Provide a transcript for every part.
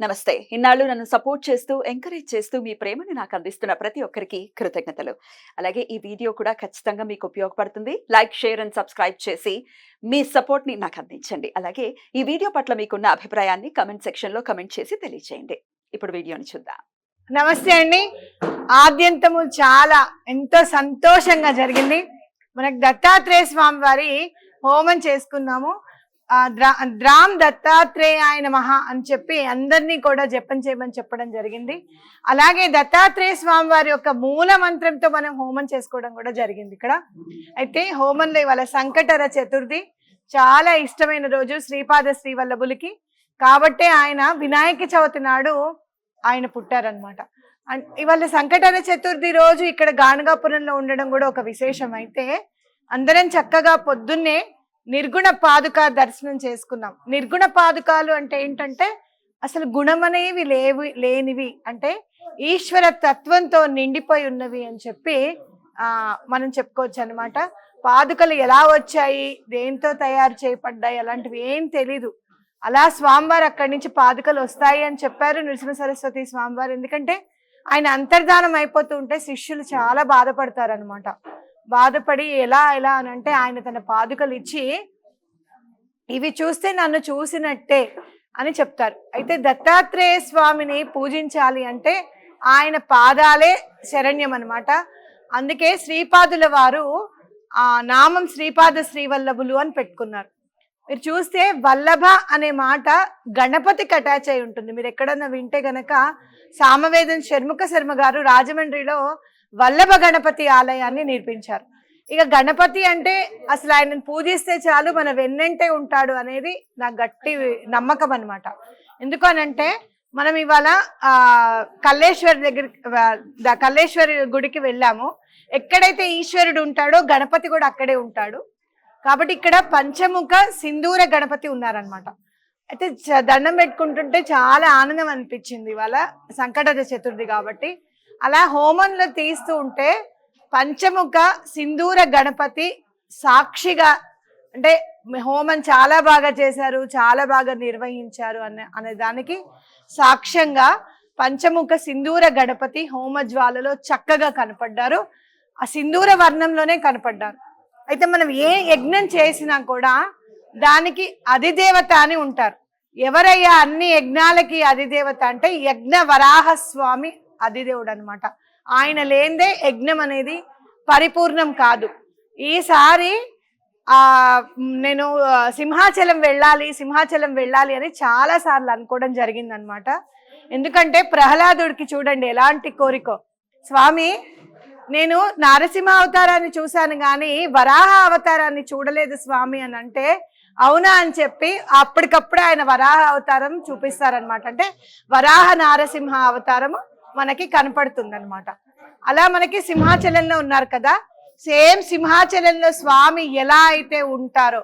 నమస్తే. ఇన్నాళ్ళు నన్ను సపోర్ట్ చేస్తూ ఎంకరేజ్ చేస్తూ మీ ప్రేమను నాకు అందిస్తున్న ప్రతి ఒక్కరికి కృతజ్ఞతలు. అలాగే ఈ వీడియో కూడా ఖచ్చితంగా మీకు ఉపయోగపడుతుంది. లైక్ షేర్ అండ్ సబ్స్క్రైబ్ చేసి మీ సపోర్ట్ని నాకు అందించండి. అలాగే ఈ వీడియో పట్ల మీకున్న అభిప్రాయాన్ని కమెంట్ సెక్షన్లో కమెంట్ చేసి తెలియజేయండి ఇప్పుడు వీడియోని చూద్దాం. నమస్తే అండి. ఆద్యంతము చాలా ఎంతో సంతోషంగా జరిగింది. మనకు దత్తాత్రేయ స్వామి వారి హోమం చేసుకున్నాము. రామ్ ద్రా ద్రామ్ దత్తాత్రేయాయ నమః అని చెప్పి అందరినీ కూడా జపం చేయమని చెప్పడం జరిగింది. అలాగే దత్తాత్రేయ స్వామి వారి యొక్క మూల మంత్రంతో మనం హోమం చేసుకోవడం కూడా జరిగింది ఇక్కడ. అయితే హోమంలో ఇవాళ సంకటర చతుర్థి. చాలా ఇష్టమైన రోజు శ్రీపాద శ్రీవల్లభులకి. కాబట్టే ఆయన వినాయక చవితి నాడు ఆయన పుట్టారనమాట ఇవాళ సంకటర చతుర్థి రోజు ఇక్కడ గానగాపురంలో ఉండడం కూడా ఒక విశేషం. అయితే అందరం చక్కగా పొద్దున్నే నిర్గుణ పాదుక దర్శనం చేసుకున్నాం. నిర్గుణ పాదుకాలు అంటే ఏంటంటే అసలు గుణమనేవి లేవు లేనివి. అంటే ఈశ్వర తత్వంతో నిండిపోయి ఉన్నవి అని చెప్పి ఆ మనం చెప్పుకోవచ్చు అనమాట పాదుకలు ఎలా వచ్చాయి దేంతో తయారు చేయబడ్డాయి అలాంటివి ఏం తెలీదు. అలా స్వామివారు అక్కడి నుంచి పాదుకలు వస్తాయి అని చెప్పారు నృసింహ సరస్వతి స్వామివారు. ఎందుకంటే ఆయన అంతర్ధానం అయిపోతూ ఉంటే శిష్యులు చాలా బాధపడతారు అనమాట బాధపడి ఎలా ఎలా అని అంటే ఆయన తన పాదుకలు ఇచ్చి ఇవి చూస్తే నన్ను చూసినట్టే అని చెప్తారు. అయితే దత్తాత్రేయ స్వామిని పూజించాలి అంటే ఆయన పాదాలే శరణ్యం అనమాట అందుకే శ్రీపాదుల వారు ఆ నామం శ్రీపాద శ్రీవల్లభులు అని పెట్టుకున్నారు. మీరు చూస్తే వల్లభ అనే మాట గణపతికి అటాచ్ అయి ఉంటుంది. మీరు ఎక్కడన్నా వింటే గనక సామవేదం షర్ముఖ శర్మ గారు రాజమండ్రిలో వల్లభ గణపతి ఆలయాన్ని నిర్మించారు. ఇక గణపతి అంటే అసలు ఆయనను పూజిస్తే చాలు మన వెన్నంటే ఉంటాడు అనేది నా గట్టి నమ్మకం అనమాట ఎందుకనంటే మనం ఇవాళ ఆ కల్లేశ్వరి దగ్గర కల్లేశ్వరి గుడికి వెళ్ళాము. ఎక్కడైతే ఈశ్వరుడు ఉంటాడో గణపతి కూడా అక్కడే ఉంటాడు. కాబట్టి ఇక్కడ పంచముఖ సింధూర గణపతి ఉన్నారనమాట అయితే దండం పెట్టుకుంటుంటే చాలా ఆనందం అనిపించింది ఇవాళ సంకట చతుర్థి కాబట్టి. అలా హోమంలో తీస్తూ ఉంటే పంచముఖ సింధూర గణపతి సాక్షిగా అంటే హోమం చాలా బాగా చేశారు చాలా బాగా నిర్వహించారు అనే అనే దానికి సాక్ష్యంగా పంచముఖ సింధూర గణపతి హోమ జ్వాలలో చక్కగా కనపడ్డారు. ఆ సింధూర వర్ణంలోనే కనపడ్డారు. అయితే మనం ఏ యజ్ఞం చేసినా కూడా దానికి అధిదేవత అని ఉంటారు. ఎవరయ్యా అన్ని యజ్ఞాలకి అధిదేవత అంటే యజ్ఞ వరాహ స్వామి అధిదేవుడు అనమాట ఆయన లేనిదే యజ్ఞం అనేది పరిపూర్ణం కాదు. ఈసారి నేను సింహాచలం వెళ్ళాలి సింహాచలం వెళ్ళాలి అని చాలా సార్లు అనుకోవడం జరిగిందనమాట. ఎందుకంటే ప్రహ్లాదుడికి చూడండి ఎలాంటి కోరికో. స్వామి నేను నారసింహ అవతారాన్ని చూశాను కానీ వరాహ అవతారాన్ని చూడలేదు స్వామి అని అంటే అవునా అని చెప్పి అప్పటికప్పుడు ఆయన వరాహ అవతారం చూపిస్తారనమాట. అంటే వరాహ నారసింహ అవతారము మనకి కనపడుతుంది అలా మనకి సింహాచలంలో ఉన్నారు కదా సేమ్ సింహాచలంలో స్వామి ఎలా అయితే ఉంటారో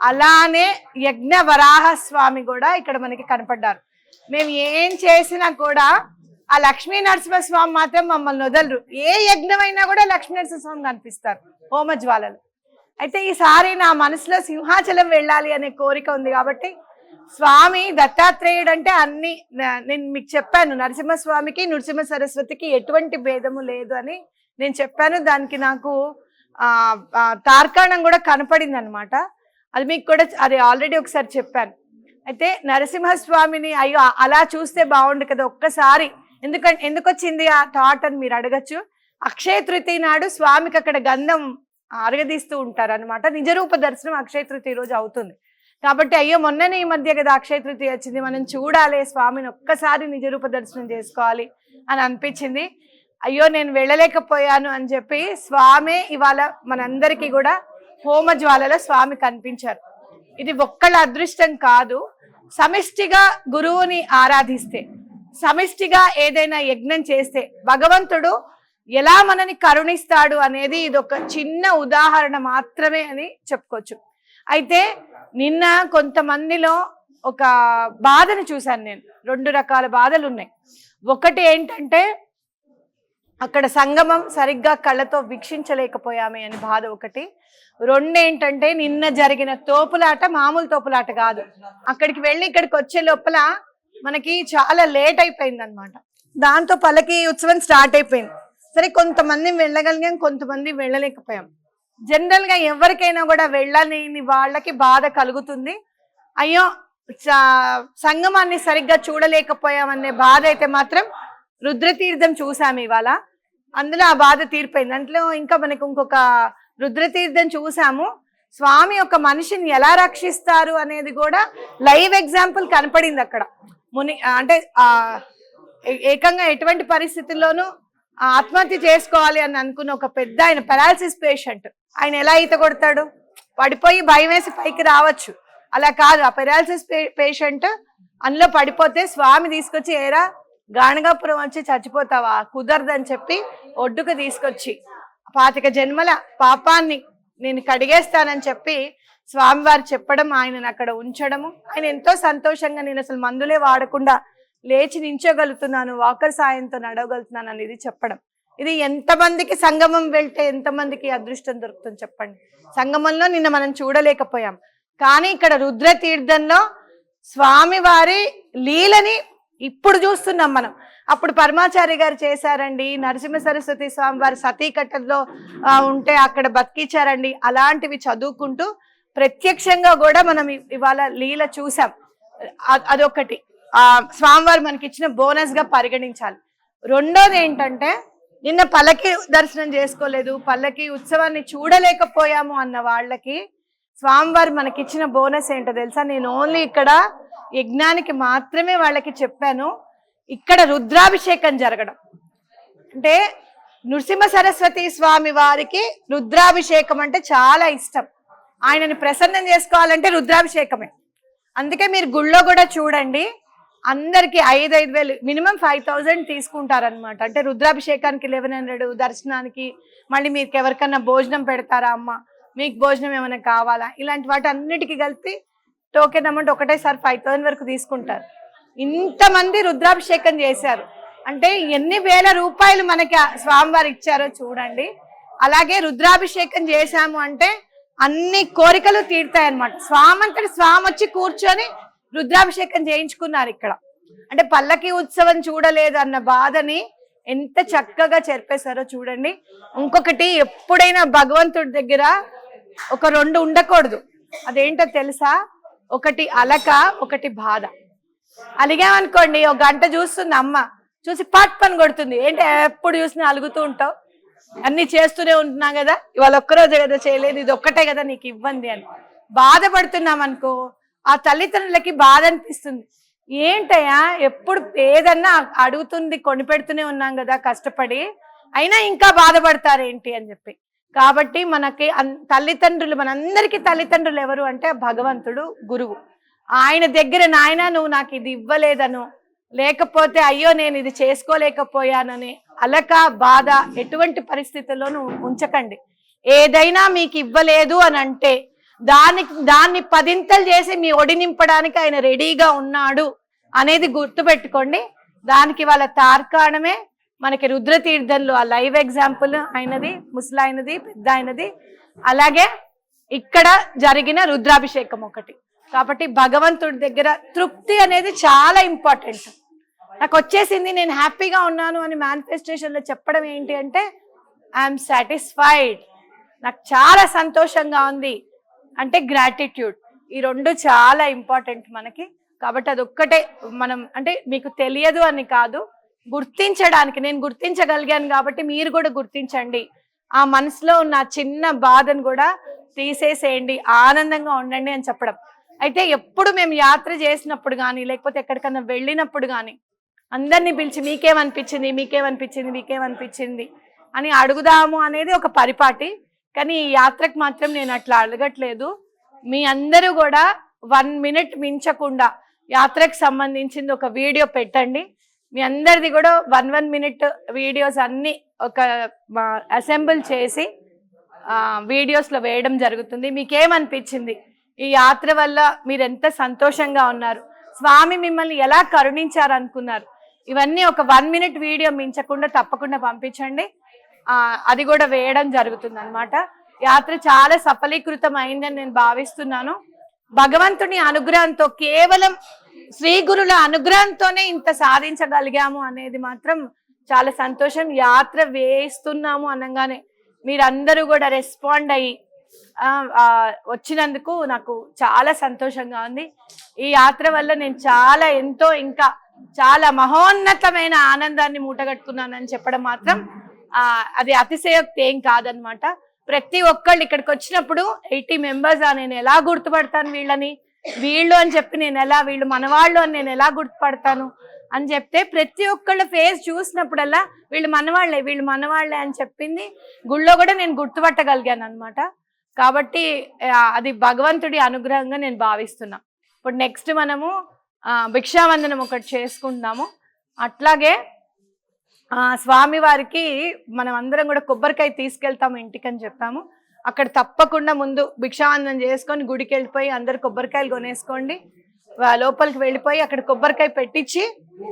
అలానే యజ్ఞ వరాహ స్వామి కూడా ఇక్కడ మనకి కనపడ్డారు. మేము ఏం చేసినా కూడా ఆ లక్ష్మీ నరసింహస్వామి మాత్రం మమ్మల్ని వదలరు. ఏ యజ్ఞమైనా కూడా లక్ష్మీ నరసింహస్వామి కనిపిస్తారు హోమజ్వాలలు. అయితే ఈసారి నా మనసులో సింహాచలం వెళ్ళాలి అనే కోరిక ఉంది కాబట్టి స్వామి దత్తాత్రేయుడు అంటే అన్ని నేను మీకు చెప్పాను నరసింహస్వామికి నృసింహ సరస్వతికి ఎటువంటి భేదము లేదు అని నేను చెప్పాను. దానికి నాకు తార్కాణం కూడా కనపడింది అనమాట అది మీకు కూడా అది ఆల్రెడీ ఒకసారి చెప్పాను. అయితే నరసింహస్వామిని అయ్యో అలా చూస్తే బాగుండు కదా ఒక్కసారి. ఎందుకంటే ఎందుకు వచ్చింది ఆ థాట్ అని మీరు అడగచ్చు. అక్షయ తృతీయ నాడు స్వామికి అక్కడ గంధం అరగదీస్తూ ఉంటారు అనమాట నిజరూప దర్శనం అక్షయ తృతీయ రోజు అవుతుంది. కాబట్టి అయ్యో మొన్ననే ఈ మధ్య కదా అక్షయ తృతీయ వచ్చింది. మనం చూడాలి స్వామిని ఒక్కసారి నిజరూప దర్శనం చేసుకోవాలి అని అనిపించింది. అయ్యో నేను వెళ్ళలేకపోయాను అని చెప్పి స్వామి ఇవాళ మనందరికీ కూడా హోమ జ్వాలలో స్వామి కనిపించారు. ఇది ఒక్కళ్ళ అదృష్టం కాదు. సమిష్టిగా గురువుని ఆరాధిస్తే సమిష్టిగా ఏదైనా యజ్ఞం చేస్తే భగవంతుడు ఎలా మనని కరుణిస్తాడు అనేది ఇది ఒక చిన్న ఉదాహరణ మాత్రమే అని చెప్పుకోవచ్చు. అయితే నిన్న కొంతమందిలో ఒక బాధను చూశాను నేను. రెండు రకాల బాధలు ఉన్నాయి. ఒకటి ఏంటంటే అక్కడ సంగమం సరిగ్గా కళ్ళతో వీక్షించలేకపోయామే అని బాధ ఒకటి. రెండేంటంటే నిన్న జరిగిన తోపులాట మామూలు తోపులాట కాదు. అక్కడికి వెళ్ళి ఇక్కడికి వచ్చే లోపల మనకి చాలా లేట్ అయిపోయింది అనమాట దాంతో పల్లకి ఉత్సవం స్టార్ట్ అయిపోయింది. సరే కొంతమంది వెళ్ళగలిగాం కొంతమంది వెళ్ళలేకపోయాం. జనరల్గా ఎవరికైనా కూడా వెళ్ళలేని వాళ్ళకి బాధ కలుగుతుంది. అయ్యో సంగమాన్ని సరిగ్గా చూడలేకపోయామనే బాధ అయితే మాత్రం రుద్రతీర్థం చూసాము ఇవాళ. అందులో ఆ బాధ తీరిపోయింది. దాంట్లో ఇంకా మనకు ఇంకొక రుద్రతీర్థం చూసాము. స్వామి ఒక మనిషిని ఎలా రక్షిస్తారు అనేది కూడా లైవ్ ఎగ్జాంపుల్ కనపడింది అక్కడ. ముని అంటే ఆ ఏకంగా ఎటువంటి పరిస్థితుల్లోనూ ఆత్మహత్య చేసుకోవాలి అని అనుకున్న ఒక పెద్ద ఆయన పెరాలసిస్ పేషెంట్. ఆయన ఎలా ఈత కొడతాడు? పడిపోయి భయం వేసి పైకి రావచ్చు. అలా కాదు. ఆ పెరాలసిస్ పేషెంట్ అందులో పడిపోతే స్వామి తీసుకొచ్చి ఏరా గాణగాపురం వచ్చి చచ్చిపోతావా? కుదరదని చెప్పి ఒడ్డుకు తీసుకొచ్చి పాతిక జన్మల పాపాన్ని నేను కడిగేస్తానని చెప్పి స్వామివారు చెప్పడం ఆయనను అక్కడ ఉంచడము. ఆయన ఎంతో సంతోషంగా నేను అసలు మందులే వాడకుండా లేచి నించోగలుగుతున్నాను వాకర్ సాయంతో నడవగలుగుతున్నాను అనేది చెప్పడం. ఇది ఎంతమందికి సంగమం వెళ్తే ఎంతమందికి అదృష్టం దొరుకుతుంది చెప్పండి. సంగమంలో నిన్న మనం చూడలేకపోయాం. కానీ ఇక్కడ రుద్ర తీర్థంలో స్వామివారి లీలని ఇప్పుడు చూస్తున్నాం మనం. అప్పుడు పరమాచారి గారు చేశారండి. నరసింహ సరస్వతి స్వామి వారి సతీకట్టలో ఉంటే అక్కడ బతికించారండి అలాంటివి చదువుకుంటూ ప్రత్యక్షంగా కూడా మనం ఇవాళ లీల చూసాం అదొకటి. ఆ స్వామివారు మనకి ఇచ్చిన బోనస్గా పరిగణించాలి. రెండోది ఏంటంటే నిన్న పల్లకి దర్శనం చేసుకోలేదు పల్లకి ఉత్సవాన్ని చూడలేకపోయాము అన్న వాళ్ళకి స్వామివారు మనకి ఇచ్చిన బోనస్ ఏంటో తెలుసా? నేను ఓన్లీ ఇక్కడ యజ్ఞానికి మాత్రమే వాళ్ళకి చెప్పాను. ఇక్కడ రుద్రాభిషేకం జరగడం. అంటే నృసింహ సరస్వతి స్వామి వారికి రుద్రాభిషేకం అంటే చాలా ఇష్టం. ఆయనని ప్రసన్నం చేసుకోవాలంటే రుద్రాభిషేకమే. అందుకే మీరు గుళ్ళో కూడా చూడండి. అందరికి ఐదు ఐదు వేలు మినిమం ఫైవ్ థౌజండ్ తీసుకుంటారనమాట అంటే రుద్రాభిషేకానికి లెవెన్ హండ్రెడ్ దర్శనానికి మళ్ళీ మీకు ఎవరికన్నా భోజనం పెడతారా అమ్మ? మీకు భోజనం ఏమైనా కావాలా? ఇలాంటి వాటి అన్నిటికీ కలిపి టోకెన్ అమౌంట్ ఒకటేసారి ఫైవ్ థౌసండ్ వరకు తీసుకుంటారు. ఇంతమంది రుద్రాభిషేకం చేశారు. అంటే ఎన్ని వేల రూపాయలు మనకి స్వామివారు ఇచ్చారో చూడండి. అలాగే రుద్రాభిషేకం చేశాము అంటే అన్ని కోరికలు తీరుతాయి అన్నమాట స్వామి అంతటి స్వామి వచ్చి కూర్చొని రుద్రాభిషేకం చేయించుకున్నారు ఇక్కడ. అంటే పల్లకి ఉత్సవం చూడలేదు అన్న బాధని ఎంత చక్కగా చెరిపేశారో చూడండి. ఇంకొకటి ఎప్పుడైనా భగవంతుడి దగ్గర ఒక రెండు ఉండకూడదు. అదేంటో తెలుసా? ఒకటి అలక ఒకటి బాధ. అలిగామనుకోండి ఒక గంట చూస్తుంది అమ్మ. చూసి పట్ పని కొడుతుంది. ఏంటి ఎప్పుడు చూసినా అలుగుతూ ఉంటావు? అన్ని చేస్తూనే ఉంటున్నాం కదా? ఇవాళ ఒక్కరోజే కదా చేయలేదు ఇది ఒక్కటే కదా నీకు ఇవ్వండి అని. బాధపడుతున్నాం అనుకో ఆ తల్లిదండ్రులకి బాధ అనిపిస్తుంది. ఏంటయ్యా? ఎప్పుడు ఏదన్నా అడుగుతుంది కొనిపెడుతూనే ఉన్నాం కదా కష్టపడి. అయినా ఇంకా బాధపడతారేంటి అని చెప్పి. కాబట్టి మనకి అన్- తల్లిదండ్రులు మనందరికీ తల్లిదండ్రులు ఎవరు అంటే భగవంతుడు గురువు. ఆయన దగ్గర నాయన నువ్వు నాకు ఇది ఇవ్వలేదను. లేకపోతే అయ్యో నేను ఇది చేసుకోలేకపోయానని అలక బాధ ఎటువంటి పరిస్థితుల్లోనూ ఉంచకండి. ఏదైనా మీకు ఇవ్వలేదు అని అంటే దానికి దాన్ని పదింతలు చేసి మీ ఒడి నింపడానికి ఆయన రెడీగా ఉన్నాడు అనేది గుర్తుపెట్టుకోండి. దానికి వాళ్ళ తార్కాణమే మనకి రుద్రతీర్థంలో ఆ లైవ్ ఎగ్జాంపుల్ అయినది ముసలాయినది పెద్ద అయినది అలాగే ఇక్కడ జరిగిన రుద్రాభిషేకం ఒకటి. కాబట్టి భగవంతుడి దగ్గర తృప్తి అనేది చాలా ఇంపార్టెంట్. నాకు వచ్చేసింది నేను హ్యాపీగా ఉన్నాను అని మేనిఫెస్టేషన్లో చెప్పడం ఏంటి అంటే ఐఎమ్ సాటిస్ఫైడ్. నాకు చాలా సంతోషంగా ఉంది. అంటే గ్రాటిట్యూడ్ ఈ రెండు చాలా ఇంపార్టెంట్ మనకి. కాబట్టి అది ఒక్కటే మనం అంటే మీకు తెలియదు అని కాదు గుర్తించడానికి నేను గుర్తించగలిగాను కాబట్టి మీరు కూడా గుర్తించండి. ఆ మనసులో ఉన్న చిన్న బాధను కూడా తీసేసేయండి. ఆనందంగా ఉండండి అని చెప్పడం. అయితే ఎప్పుడు మేము యాత్ర చేసినప్పుడు కానీ లేకపోతే ఎక్కడికన్నా వెళ్ళినప్పుడు కానీ అందరినీ పిలిచి మీకేమనిపించింది మీకేమనిపించింది మీకేమనిపించింది అని అడుగుదాము అనేది ఒక పరిపాటి. కానీ ఈ యాత్రకు మాత్రం నేను అట్లా అడగట్లేదు. మీ అందరూ కూడా వన్ మినిట్ మించకుండా యాత్రకు సంబంధించింది ఒక వీడియో పెట్టండి. మీ అందరిది కూడా వన్ వన్ మినిట్ వీడియోస్ అన్ని ఒక అసెంబుల్ చేసి వీడియోస్లో వేయడం జరుగుతుంది. మీకేమనిపించింది? ఈ యాత్ర వల్ల మీరు ఎంత సంతోషంగా ఉన్నారు? స్వామి మిమ్మల్ని ఎలా కరుణించారు అనుకున్నారు ఇవన్నీ ఒక వన్ మినిట్ వీడియో మించకుండా తప్పకుండా పంపించండి. అది కూడా వేయడం జరుగుతుంది అనమాట యాత్ర చాలా సఫలీకృతం అయిందని నేను భావిస్తున్నాను. భగవంతుని అనుగ్రహంతో కేవలం శ్రీ గురుల అనుగ్రహంతోనే ఇంత సాధించగలిగాము అనేది మాత్రం చాలా సంతోషం. యాత్ర వేస్తున్నాము అనగానే మీరందరూ కూడా రెస్పాండ్ అయ్యి వచ్చినందుకు నాకు చాలా సంతోషంగా ఉంది. ఈ యాత్ర వల్ల నేను చాలా ఎంతో ఇంకా చాలా మహోన్నతమైన ఆనందాన్ని మూటగట్టుకున్నానని చెప్పడం మాత్రం అది అతిశయోక్తి ఏం కాదనమాట. ప్రతి ఒక్కళ్ళు ఇక్కడికి వచ్చినప్పుడు ఎయిటీ మెంబర్స్ నేను ఎలా గుర్తుపడతాను వీళ్ళని? వీళ్ళు అని చెప్పి నేను ఎలా వీళ్ళు మనవాళ్ళు అని నేను ఎలా గుర్తుపడతాను అని చెప్తే ప్రతి ఒక్కళ్ళ ఫేస్ చూసినప్పుడల్లా వీళ్ళు మనవాళ్ళే వీళ్ళు మనవాళ్ళే అని చెప్పింది. గుళ్ళో కూడా నేను గుర్తుపట్టగలిగాను అనమాట కాబట్టి అది భగవంతుడి అనుగ్రహంగా నేను భావిస్తున్నా. ఇప్పుడు నెక్స్ట్ మనము భిక్షావందనం ఒకటి చేసుకుంటున్నాము అట్లాగే స్వామి వారికి మనం అందరం కూడా కొబ్బరికాయ తీసుకెళ్తాము ఇంటికి అని చెప్పాము. అక్కడ తప్పకుండా ముందు భిక్షావందనం చేసుకొని గుడికి వెళ్ళిపోయి అందరు కొబ్బరికాయలు కొనేసుకోండి. లోపలికి వెళ్ళిపోయి అక్కడ కొబ్బరికాయ పెట్టించి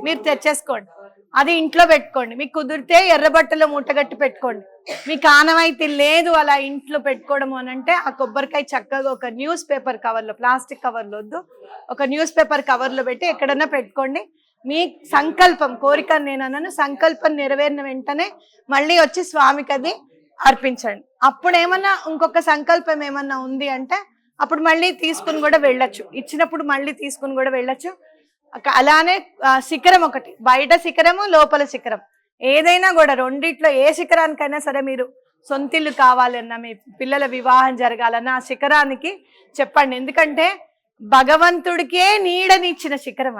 మీరు తెచ్చేసుకోండి. అది ఇంట్లో పెట్టుకోండి. మీకు కుదిరితే ఎర్రబట్టలో ముట్టగట్టి మూటగట్టి పెట్టుకోండి. మీకు ఆనవాయితీ లేదు అలా ఇంట్లో పెట్టుకోవడం అని అంటే ఆ కొబ్బరికాయ చక్కగా ఒక న్యూస్ పేపర్ కవర్లో ప్లాస్టిక్ కవర్లో వద్దు. ఒక న్యూస్ పేపర్ కవర్లో పెట్టి ఎక్కడన్నా పెట్టుకోండి. మీ సంకల్పం కోరిక నేను అన్నాను. సంకల్పం నెరవేరిన వెంటనే మళ్ళీ వచ్చి స్వామికి అది అర్పించండి. అప్పుడు ఏమన్నా ఇంకొక సంకల్పం ఏమన్నా ఉంది అంటే అప్పుడు మళ్ళీ తీసుకుని కూడా వెళ్ళొచ్చు. ఇచ్చినప్పుడు మళ్ళీ తీసుకుని కూడా వెళ్ళొచ్చు. అలానే శిఖరం ఒకటి. బయట శిఖరము లోపల శిఖరం. ఏదైనా కూడా రెండిట్లో ఏ శిఖరానికైనా సరే మీరు సొంతిల్లు కావాలన్నా మీ పిల్లల వివాహం జరగాలన్నా ఆ శిఖరానికి చెప్పండి. ఎందుకంటే భగవంతుడికే నీడనిచ్చిన శిఖరం